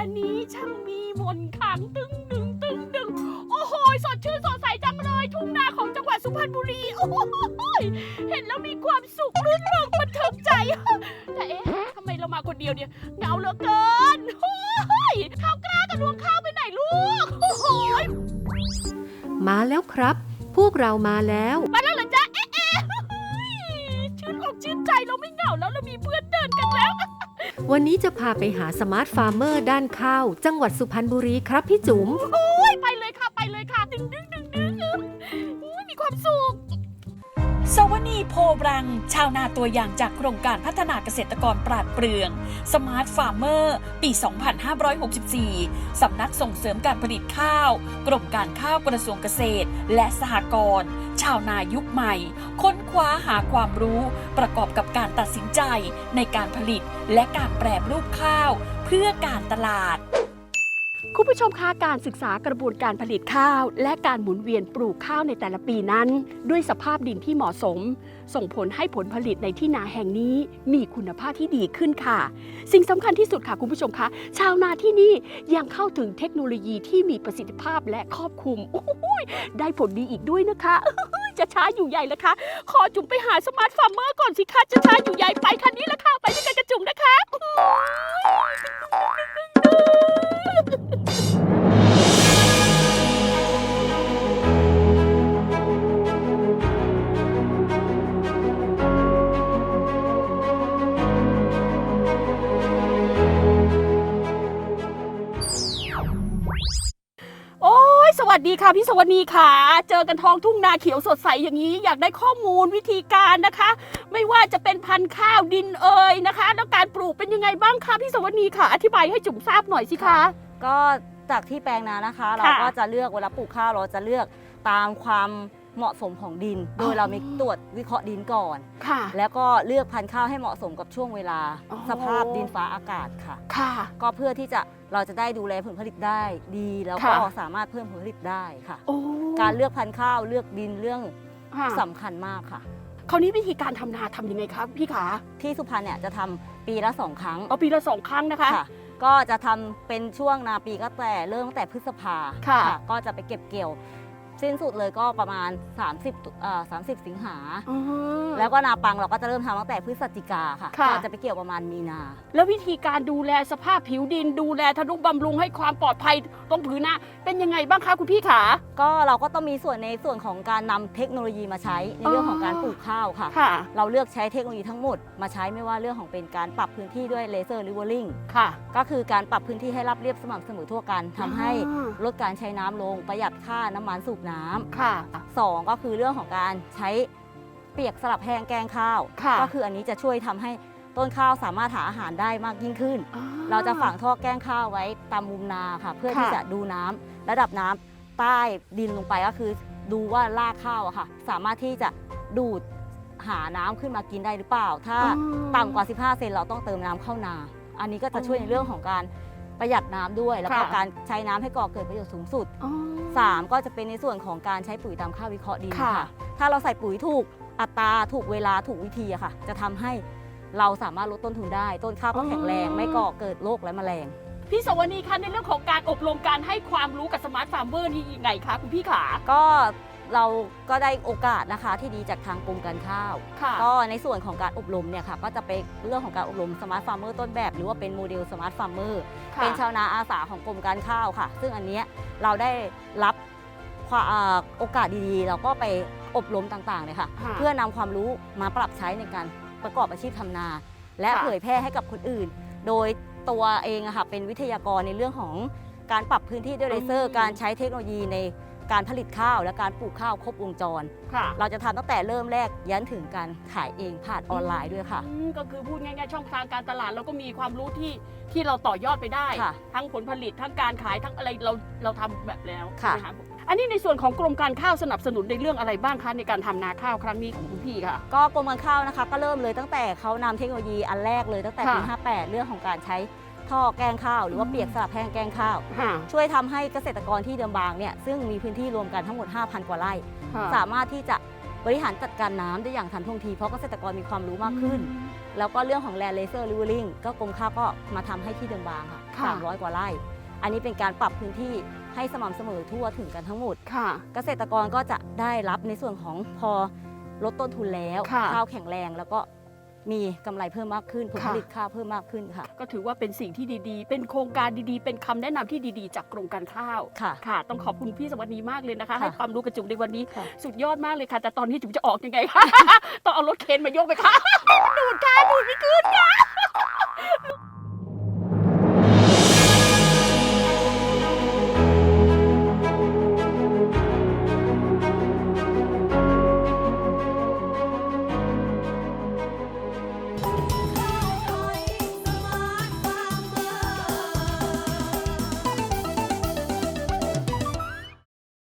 ขางตึงดึงตึงดึงโอ้โหสดชื่นสดใสจังเลยทุ่งนาของจังหวัดสุพรรณบุรีโอ้โหเห็นแล้วมีความสุขรื่นเริงบันเทิงใจ แต่เอ๊ะทำไมเรามาคนเดียวเนี่ยเหงาเหลือเกินโอ้ยข้าวกล้ากับรวงข้าวไปไหนลูกโอ้โหมาแล้วครับ พวกเรามาแล้วมาแล้ว วันนี้จะพาไปหาสมาร์ทฟาร์มเมอร์ด้านข้าว จังหวัดสุพรรณบุรีครับพี่จุ๋ม โอ้ยไปเลยค่ะไปเลยค่ะ ดึงดึงดึงดึงมีความสุข วนีโพบรัง ชาวนาตัวอย่างจากโครงการพัฒนาเกษตรกรปราดเปรือง Smart Farmer ปี 2564 สำนักส่งเสริมการผลิตข้าว กรมการข้าวกระทรวงเกษตร และสหกรณ์ชาวนายุคใหม่ ค้นคว้าหาความรู้ ประกอบกับการตัดสินใจในการผลิตและการแปรรูปข้าว เพื่อการตลาด คุณผู้ชมคะการศึกษากระบวนการผลิตข้าว และการหมุนเวียนปลูกข้าวในแต่ละปีนั้น ด้วยสภาพดินที่เหมาะสม ส่งผลให้ผลผลิตในที่นาแห่งนี้มีคุณภาพที่ดีขึ้นค่ะ สิ่งสำคัญที่สุดค่ะคุณผู้ชมคะ ชาวนาที่นี่ยังเข้าถึงเทคโนโลยีที่มีประสิทธิภาพและครอบคลุมได้ผลดีอีกด้วยนะคะจะช้าอยู่ใหญ่แล้วคะขอจุ๋มไปหาสมาร์ทฟาร์มเมอร์ก่อนสิคะจะช้าอยู่ใหญ่ไปคันนี้ละค่ะไปด้วยกันกระจุ๋มนะคะ วัสดีค่ะพี่สวัสดีค่ะ เจอกันท้องทุ่งนาเขียวสดใสอย่างนี้ อยากได้ข้อมูลวิธีการนะคะ ไม่ว่าจะเป็นพันธุ์ข้าวดินเอ่ยนะคะ แล้วการปลูกเป็นยังไงบ้างคะพี่สวัสดีค่ะ อธิบายให้จุ๋มทราบหน่อยสิคะ ก็จากที่แปลงนานะคะ เราก็จะเลือกเวลาปลูกข้าวเราจะเลือกตามความ เหมาะสมของดิน โดยเรามีตรวจวิเคราะห์ดินก่อน ค่ะ แล้วก็เลือกพันธุ์ข้าวให้เหมาะสมกับช่วงเวลาอ๋อสภาพดินฟ้าอากาศค่ะ ค่ะ ก็เพื่อที่จะเราจะได้ดูแลผลผลิตได้ดีแล้วก็ค่ะ สามารถเพิ่มผลผลิตได้ค่ะ โอ้การเลือกพันธุ์ข้าวเลือกดินเรื่องค่ะสำคัญมากค่ะ คราวนี้วิธีการทำนาทำยังไงครับพี่ขาที่สุพรรณเนี่ยจะทำปีละสองครั้งเอาปีละสองครั้งนะคะ ค่ะ ก็จะทำเป็นช่วงนาปีก็แต่เริ่มตั้งแต่พฤษภาค่ะ ก็จะไปเก็บเกี่ยว สิ้นสุดเลยก็ประมาณ 30ตุเอ่อ30 สิงหาอืมแล้วก็นาปังเราก็จะเริ่มทำตั้งแต่พฤศจิกาค่ะค่ะก็จะไปเกี่ยวประมาณมีนา แล้ววิธีการดูแลสภาพผิวดิน ดูแลทนุบำรุงให้ความปลอดภัยตรงผืนนาเป็นยังไงบ้างคะคุณพี่ขา ก็เราก็ต้องมีส่วนในส่วนของการนำเทคโนโลยีมาใช้ในเรื่องของการปลูกข้าวค่ะ ค่ะ เราเลือกใช้เทคโนโลยีทั้งหมดมาใช้ไม่ว่าเรื่องของเป็นการปรับพื้นที่ด้วยเลเซอร์ริเวอร์ลิงค่ะ ก็คือการปรับพื้นที่ให้รับเรียบสม่ำเสมอทั่วกันทำให้อ่าลดการใช้น้ำลงประหยัดค่าน้ำมันสูบน้ำค่ะ สองก็คือเรื่องของการใช้เปียกสลับแห้งแกงข้าว ค่ะ ก็คืออันนี้จะช่วยทำให้ต้นข้าวสามารถหาอาหารได้มากยิ่งขึ้นเราจะฝังท่อแกล้งข้าวไว้ตามมุมนาค่ะ เพื่อค่ะที่จะดูน้ำระดับน้ำใต้ดินลงไปก็คือดูว่ารากข้าวอะค่ะ สามารถที่จะดูดหาน้ำขึ้นมากินได้หรือเปล่า ถ้าอืมต่ำกว่า 15 เซนเราต้องเติมน้ำเข้านา อันนี้ก็จะช่วยในเรื่องของการ ประหยัดน้ำด้วย แล้วก็ค่ะ การใช้น้ำให้ก่อเกิดประโยชน์สูงสุด อ๋อสามก็จะเป็นในส่วนของการใช้ปุ๋ยตามค่าวิเคราะห์ดินค่ะ ค่ะ ถ้าเราใส่ปุ๋ยถูกอัตราถูกเวลาถูกวิธีอะค่ะ จะทำให้เราสามารถลดต้นทุนได้ ต้นข้าวก็แข็งแรงไม่ก่อเกิดโรคและแมลง พี่สวนีคะในเรื่องของการอบรมการให้ความรู้กับสมาร์ทฟาร์มเมอร์นี่ยังไงคะคุณพี่ขา ก็ เราก็ได้โอกาสนะคะที่ดีจากทางกรมการข้าว ค่ะ ก็ในส่วนของการอบรมเนี่ยค่ะก็จะเป็นเรื่องของการอบรมสมาร์ทฟาร์มเมอร์ต้นแบบ หรือว่าเป็นโมเดลสมาร์ทฟาร์มเมอร์ค่ะเป็นชาวนาอาสาของกรมการข้าวค่ะ ซึ่งอันเนี้ยเราได้รับความอ่าโอกาสดีๆ เราก็ไปอบรมต่างๆเลยค่ะ ค่ะ เพื่อนำความรู้มาปรับใช้ในการประกอบอาชีพทำนา และค่ะ เผยแพร่ให้กับคนอื่น โดยตัวเองอะค่ะเป็นวิทยากรในเรื่องของการปรับพื้นที่ด้วยเลเซอร์ การใช้เทคโนโลยีใน การผลิตข้าวและการปลูกข้าวครบวงจร ค่ะเราจะทำตั้งแต่เริ่มแรกยันถึงการขายเองผ่านออนไลน์ด้วยค่ะ อืมก็คือพูดง่ายๆช่องทางการตลาดเราก็มีความรู้ที่ที่เราต่อยอดไปได้ ค่ะ ทั้งผลผลิตทั้งการขายทั้งอะไรเราเราทำแบบแล้วค่ะใช่ไหมอันนี้ในส่วนของกรมการข้าวสนับสนุนในเรื่องอะไรบ้างคะในการทำนาข้าวครั้งนี้ของคุณพี่ค่ะ ก็กรมการข้าวนะคะ ก็เริ่มเลยตั้งแต่เขานำเทคโนโลยีอันแรกเลยตั้งแต่ปี ค่ะ58 เรื่องของการใช้ ท่อแกงข้าว หรือว่าเปียกสลับแห้งแกงข้าว ค่ะช่วยทำให้เกษตรกรที่เดิมบางเนี่ยซึ่งมีพื้นที่รวมกันทั้งหมด 5,000 กว่าไร่ ค่ะสามารถที่จะบริหารจัดการน้ำได้อย่างทันท่วงทีเพราะเกษตรกรมีความรู้มากขึ้น แล้วก็เรื่องของแลนเลเซอร์ริเวอร์ลิงก็กรมข้าวก็มาทำให้ที่เดิมบางค่ะค่ะ 300 กว่าไร่ อันนี้เป็นการปรับพื้นที่ให้สม่ำเสมอทั่วถึงกันทั้งหมด ค่ะ เกษตรกรก็จะได้รับในส่วนของพอลดต้นทุนแล้ว ค่ะ ข้าวแข็งแรงแล้วก็ มีกำไรเพิ่มมากขึ้นผลค่ะผลิตข้าวเพิ่มมากขึ้นค่ะ ก็ถือว่าเป็นสิ่งที่ดีๆ เป็นโครงการดีๆ เป็นคำแนะนำที่ดีๆ จากกรมการข้าวค่ะค่ะ ต้องขอบคุณพี่สวัสดีมากเลยนะคะ ค่ะให้ความรู้กระจุกในวันนี้ ค่ะ สุดยอดมากเลยค่ะ แต่ตอนนี้จุ๋มจะออกยังไงคะ ต้องเอารถเคนมาโยกไปค่ะดูดค่ะดูดไม่ขึ้น